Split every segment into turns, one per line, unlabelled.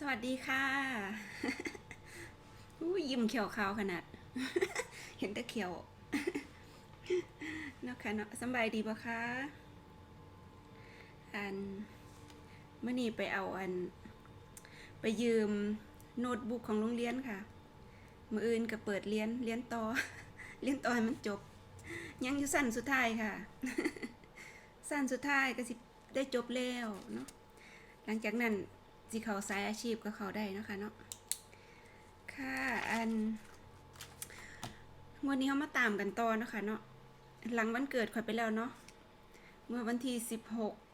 สวัสดีค่ะอู้ยิ้มเขียวขาวขนาด เห็นแต่เขียวนะคะเนาะสบายดีปะคะอันเมื่อนี้ไปเอาอัน ไปยืมโน้ตบุ๊กของโรงเรียนค่ะ มืออื่นก็เปิดเรียนเรียนต่อเรียนต่อให้มันจบ ยังอยู่สั้นสุดท้ายค่ะ สั้นสุดท้ายก็สิได้จบแล้วเนาะหลังจากนั้น สิเขาสายอาชีพก็เขาได้นะคะเนาะค่ะอันวันนี้เขามาตามกันต่อนะคะเนาะหลังวันเกิดข่อยไปแล้วเนาะเมื่อวันที่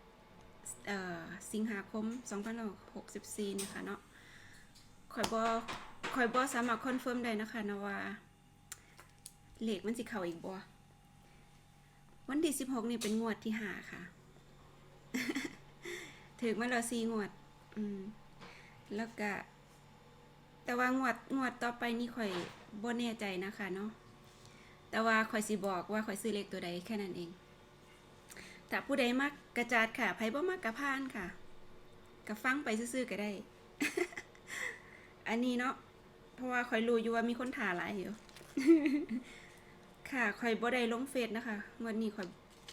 16เอ่อสิงหาคม 2564นี่ค่ะเนาะข่อยบอข่อยบอสามารถคอนเฟิร์มได้นะคะนะว่าเลขมันสิเข้าอีกบ่วันที่ 16 นี่เป็นงวดที่หาค่ะ ถึงมาแล้วสี่งวด อืม แล้วก็ แต่ว่างวดงวดต่อไปนี่ข่อยบ่แน่ใจนะคะเนาะ แต่ว่าข่อยสิบอกว่าข่อยซื้อเลขตัวใดแค่นั้นเอง ถ้าผู้ใดมักกระจาดค่ะไผบ่มักกระพานค่ะก็ฟังไปซื่อๆก็ได้ อันนี้เนาะ เพราะว่าข่อยรู้อยู่ว่ามีคนถ่าหลายอยู่ ค่ะข่อยบ่ได้ลงเฟซนะคะงวดนี้ข่อย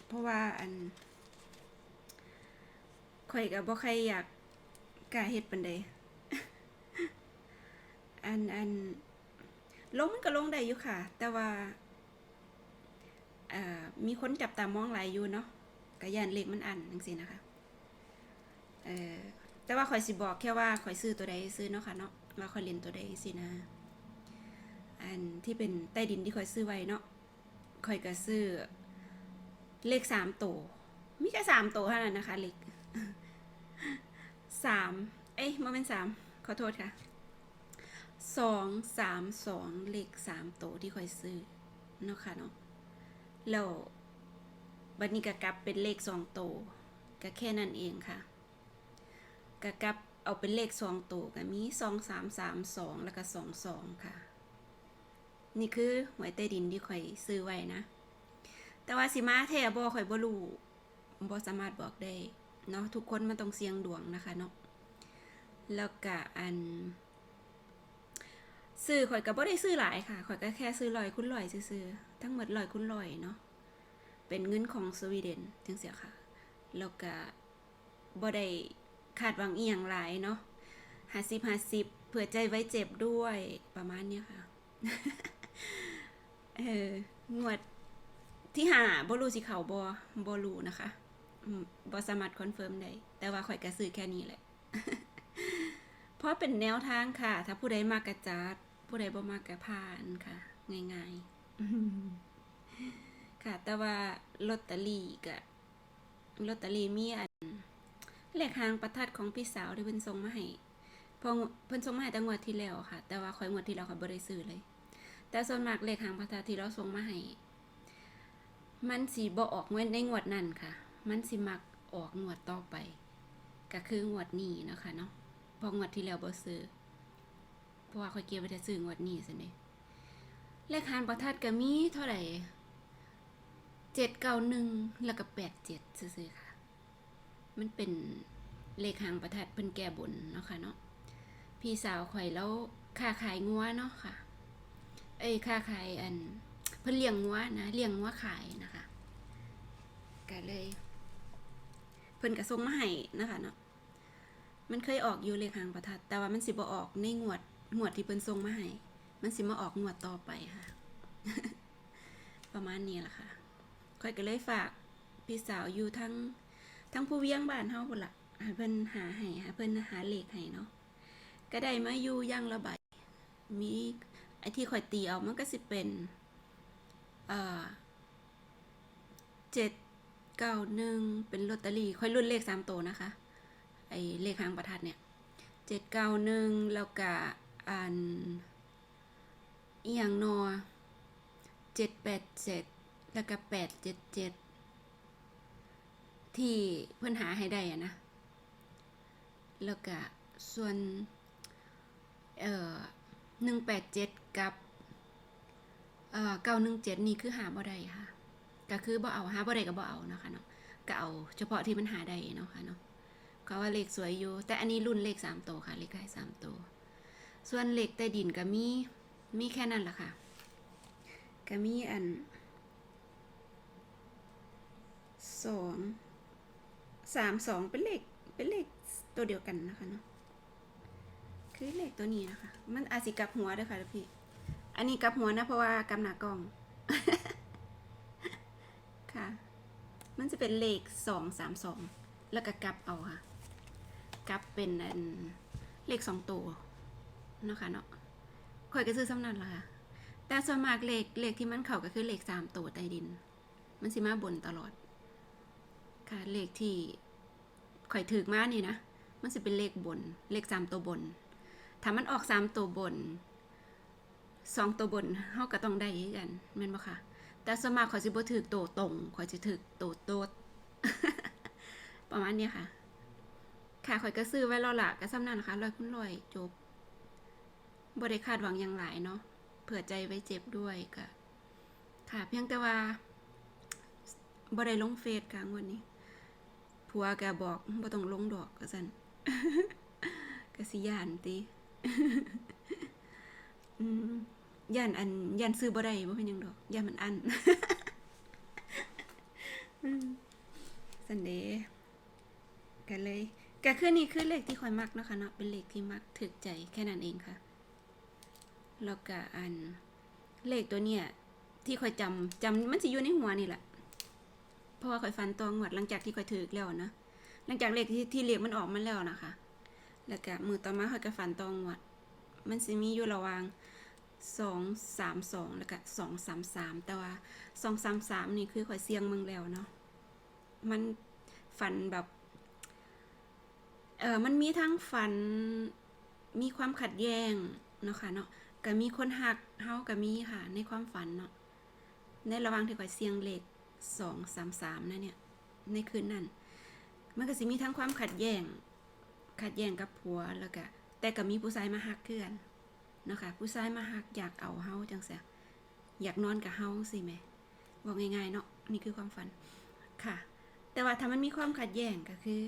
เพราะว่าอันข่อยก็บ่ใครอยาก กล้าเฮ็ดปานใดอันอันลงมันก็ลงได้อยู่ค่ะ แต่ว่ามีคนจับตามองหลายอยู่เนาะก็ย่านเลขมันอันจังซี่นะคะเออแต่ว่าข่อยสิบอกแค่ว่าข่อยซื้อตัวใดซื้อเนาะค่ะเนาะว่าข่อยเล่นตัวใดสินะ อันที่เป็นใต้ดินที่ข่อยซื้อไว้เนาะข่อยก็ซื้อเลขสามตัวมีแค่สามตัวเท่านั้นนะคะเลข สามเอ้ยมันเป็นสามขอโทษค่ะสองสามสองเลขสามโตที่คอยซื้อเนาะค่ะเนาะแล้วบัดนี้ก็กลับเป็นเลขสองโตก็แค่นั้นเองค่ะก็กลับเอาเป็นเลขสองโตก็มีสองสามสามสองแล้วก็สองสองค่ะ นี่คือหวยใต้ดินที่ข่อยซื้อไว้นะ แต่ว่าสิมาแท้บ่ข่อยบ่รู้บ่สามารถบอกได้ เนาะทุกคนมันต้องเสี่ยงดวงนะคะเนาะแล้วก็อันซื้อข่อยก็บ่ได้ซื้อหลายค่ะข่อยก็แค่ซื้อลอยคุณลอยซื้อๆทั้งหมดลอยคุณลอยเนาะเป็นเงินของสวีเดนจังเสียค่ะแล้วก็บ่ได้คาดหวังอีหยังหลายเนาะห้าสิบห้าสิบเผื่อใจไว้เจ็บด้วยประมาณเนี้ยค่ะเอองวดที่หาบ่รู้สิเขาบ่บ่รู้นะคะ อืมบ่สามารถคอนเฟิร์มได้ แต่ว่าข่อยก็ซื้อแค่นี้แหละ เพราะเป็นแนวทางค่ะ ถ้าผู้ใดมากกระจัด ผู้ใดบ่มากกระผ่านค่ะ ง่ายๆ ค่ะ แต่ว่าลอตเตอรี่กับลอตเตอรี่มีอันเลขหางประทัดของพี่สาวที่เพิ่นส่งมาให้เพอเพิ่นส่งมาให้แต่งวดที่แล้วค่ะ แต่ว่าข่อยงวดที่แล้วข่อยบ่ได้ซื้อเลย แต่ส่วนมากเลขหางประทัดที่เราส่งมาให้มันสิบ่ออกเงินในงวดนั้นค่ะ มันสิมักออกงวดต่อไป ก็คืองวดนี้นะคะเนาะพองวดที่แล้วบ่ซื้อเพราะว่าข่อยเก็บไว้แต่ซื้องวดนี้ซั่นเด้เลขหางประทัดก็มีเท่าไหร่791แล้วก็87ซื่อค่ะ มันเป็นเลขหางประทัดเพิ่นแก้บนเนาะค่ะเนาะพี่สาวข่อยแล้วค้าขายงัวเนาะค่ะ เอ้ยค้าขายอันเพิ่นเลี้ยงงัวนะเลี้ยงงัวขายนะคะก็เลย เพิ่นก็ส่งมาให้นะคะเนาะมันเคยออกอยู่เลขหางประทัด แต่ว่ามันสิบ่ออกในงวดงวดที่เพิ่นส่งมาให้มันสิมาออกงวดต่อไปค่ะ ประมาณนี้ล่ะค่ะค่อยก็เลยฝากพี่สาวอยู่ทั้งทั้งผู้เวียงบ้านเฮาพุ่นละห้เพิ่นหาให้หาเพิ่นหาเลขให้เนาะก็ได้มาอยู่ย่างละใบมีไอ้ที่ข่อยตีเอามันก็สิเป็น เอ่อเจ็ด เก้าหนึ่งเป็นลอตเตอรี่ค่อยรุ่นเลขสามตัวนะคะ ไอเลขหางประทัดเนี่ยเจ็ดเก้าหนึ่งแล้วก็อันอียงนอเจ็ดแปดเจ็ดแล้วก็แปดเจ็ดเจ็ดที่เพื่อนหาให้ได้อะนะ แล้วก็ส่วน เอ่อหนึ่งแปดเจ็ดกับ เอ่อเก้าหนึ่งเจ็ดนี่คือหาบ่ได้ค่ะ ก็คือบ่เอาหาบ่ได้ก็บ่เอานะคะเนาะก็เอาเฉพาะที่มันหาได้เนาะค่ะเนาะก็ว่าเลขสวยอยู่ แต่อันนี้รุ่นเลขสามตัวค่ะ เลขท้ายสามตัว ส่วนเลขใต้ดินก็มีมีแค่นั้นแหละค่ะก็มีอันสองสามสองเป็นเลขเป็นเลขตัวเดียวกันนะคะเนาะคือเลขตัวนี้นะคะ มันอาจสิกับหัวเด้วยค่ะพี่ อันนี้กับหัวนะเพราะว่ากำหนากล้อง ค่ะ มันจะเป็นเลขสองสามสองแล้วก็กลับเอาค่ะ กลับเป็นเลขสองตัวเนาะค่ะเนาะข่อยก็ซื้อสำนันละค่ะ แต่ส่วนมากเลขเลขที่มันเข้าก็คือเลขสามตัวใต้ดิน มันสิมาบนตลอด ค่ะเลขที่ข่อยถือมานี่นะ มันสิเป็นเลขบน เลขสามตัวบน ถ้ามันออกสามตัวบนสองตัวบนเฮาก็ต้องได้คือกันแม่นบ่ค่ะ แต่สวนมาข่อยสิบ่ถือตัวตรงข่อยสิถือตัวโตดประมาณนี้ค่ะ ค่ะข่อยก็ซื้อไว้แล้วล่ะก็ซ้ำนั่นนะคะรอยคุณรอยจบบ่ได้คาดหวังอย่างหลายเนาะเผื่อใจไว้เจ็บด้วยก็ค่ะ เพียงแต่ว่าบ่ได้ลงเฟซค่ะงวันนี้ผัวก็บอกบ่ต้องลงดอกก็ซั่นก็สิย่านติอืม ย่านอันย่านซื้อบ่ได้บ่เป็นยังดอกย่านมันอันสันเดย์กันเลยก็คือนี่คือเลขที่คอยมักนะคะเนาะเป็นเลขที่มักถึกใจแค่นั้นเองค่ะแล้วก็อันเลขตัวเนี้ยที่คอยจำจำมันสิอยู่ในหัวนี่แหละเพราะว่าคอยฟันตัวงวดหลังจากที่คอยถือแล้วนะหลังจากเลขที่ที่เลขมันออกมาแล้วนะคะ แล้วก็มือต่อมาคอยก็ฟันตัวงวด มันสิมีอยู่ระวาง สองสามสองแล้วก็สองสามสามแต่ว่าสองสามสามนี่คือข่อยเสียงมืองแล้วเนาะมันฝันแบบเออมันมีทั้งฝันมีความขัดแย้งเนาะค่ะเนาะก็มีคนหักเฮาก็มีค่ะ ในความฝันเนาะในระหว่างที่ข่อยเสียงเลขสองสามสามนะเนี่ย ในคืนนั้นมันก็สิมีทั้งความขัดแย้งขัดแย้งกับผัวแล้วก็แต่ก็มีผู้ชายมาหักเพื่อน นะคะผู้ชายมาหักอยากเอาเฮาจังเสียอยากนอนกับเฮาสิแม่บอกง่ายๆเนาะนี่คือความฝันค่ะ แต่ว่าถ้ามันมีความขัดแย้งก็คือ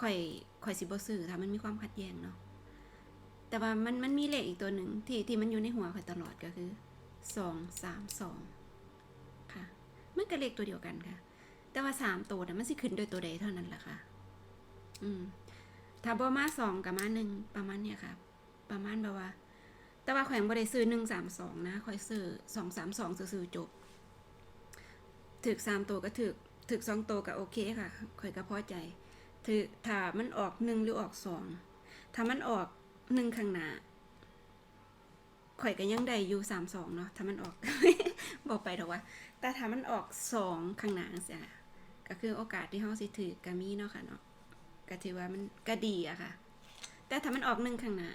ข่อยข่อยสิบ่ซื้อถ้ามันมีความขัดแย้งเนาะแต่ว่ามันมันมีเลขอีกตัวหนึ่งที่ที่มันอยู่ในหัวข่อยตลอดก็คือสองสามสองค่ะมันก็เลขตัวเดียวกันค่ะ แต่ว่าสามตัวนะมันสิขึ้นโดยตัวใดเท่านั้นแหละค่ะ อืมถ้าบ่มาสองกับมาหนึ่งประมาณเนี้ยค่ะ ประมาณแบบว่า แต่ว่าแขวงบ่ได้ซื้อหนึ่งสามสองนะคอยซื้อสองสามสองซื้อจบถึกสามตัวก็ถึกถึกสองตัวก็โอเคค่ะคอยก็พอใจถึกถ้ามันออกหนึ่งหรือออกสองถ้ามันออกหนึ่งข้างหน้าข่อยก็ยังได้อยู่สามสองเนาะถ้ามันออกบอกไปเถอะว่า แต่ถ้ามันออกสองข้างหน้าเสียก็คือโอกาสที่เฮาสิถือก็มีเนาะค่ะเนาะก็ถือว่ามันก็ดีอะค่ะ แต่ถ้ามันออกหนึ่งข้างหน้า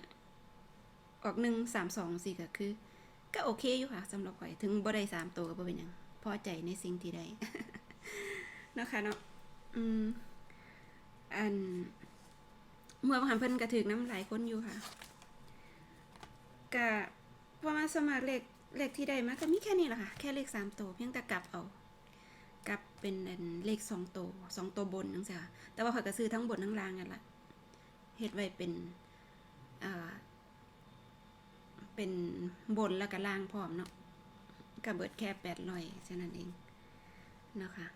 ออกหนึ่งสามสองสี่ก็คือ ก็โอเคอยู่ค่ะสำหรับข่อย ถึงบ่ได้สามตัวก็บ่เป็นหยังพอใจในสิ่งที่ได้เนาะค่ะเนาะอืมอัน เมื่อผ่านเพิ่นกระถึกน้ำหลายคนอยู่ค่ะก็ประมาณสมัครเลขเลขที่ได้มาก็มีแค่นี้แหละค่ะ แค่เลขสามตัวเพียงแต่กลับเอากลับเป็นอันเลขสองตัวสองตัวบนนั่นสิค่ะแต่ว่าข่อยก็ซื้อทั้งบนทั้งล่างกันละเฮ็ดไว้เป็นอ่า เป็นบนแล้วก็ล่างพร้อมเนาะก็เบิดแค่แปดร้อยฉะนั้นเองเนาะคะ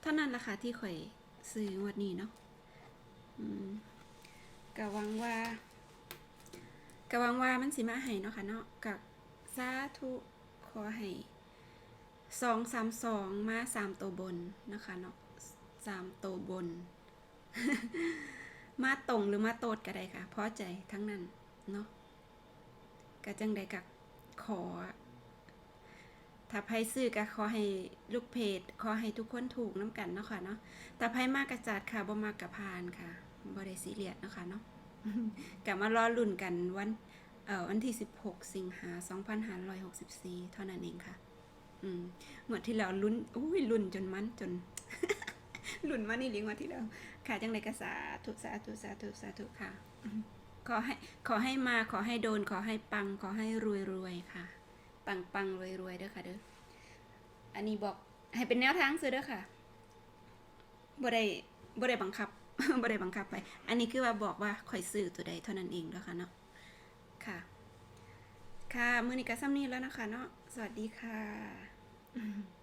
เท่านั้นละค่ะที่ข่อยซื้อวดนี้เนาะก็หวังว่าก็หวังว่ามันสิมาให้เนาะค่ะเนาะกับสาธุขอให้สองสามสองมาสามตัวบนนะคะเนาะสามตัวบน มาตรงหรือมาโตดก็ได้ค่ะพราะใจทั้งนั้นเนาะ ก็จังใดกับขอ ถ้าไพ่ซื้อก็ขอให้ลูกเพจขอให้ทุกคนถูกน้ำกันเนาะค่ะเนาะแต่ไพ่มากกระจัดค่ะบ่มากกระพานค่ะบ่ได้ซีเรียสเนาะค่ะเนาะกลับมารอลุ่นกันวันเอ่อวันที่ 16 สิงหา2564 เท่านั้นเองค่ะ อืมงวดที่แล้วลุ้นอุ้ยลุ้นจนมันจนลุ้นมานี่ลิงวดที่แล้วค่ะจังไดกระสาธุสาธุสาธุสาธุค่ะ ขอให้ขอให้มาขอให้โดนขอให้ปังขอให้รวยรวยค่ะ ปังปังรวยรวยเด้อค่ะเด้ออันนี้บอกให้เป็นแนวทางซื้อเด้อค่ะบ่ได้บ่ได้บังคับบ่ได้บังคับไป อันนี้คือว่าบอกว่าข่อยซื้อตัวใดเท่านั้นเองแล้วค่ะเนาะค่ะ ค่ะมือนี้ก็ซ้ำนี้แล้วนะคะเนาะสวัสดีค่ะ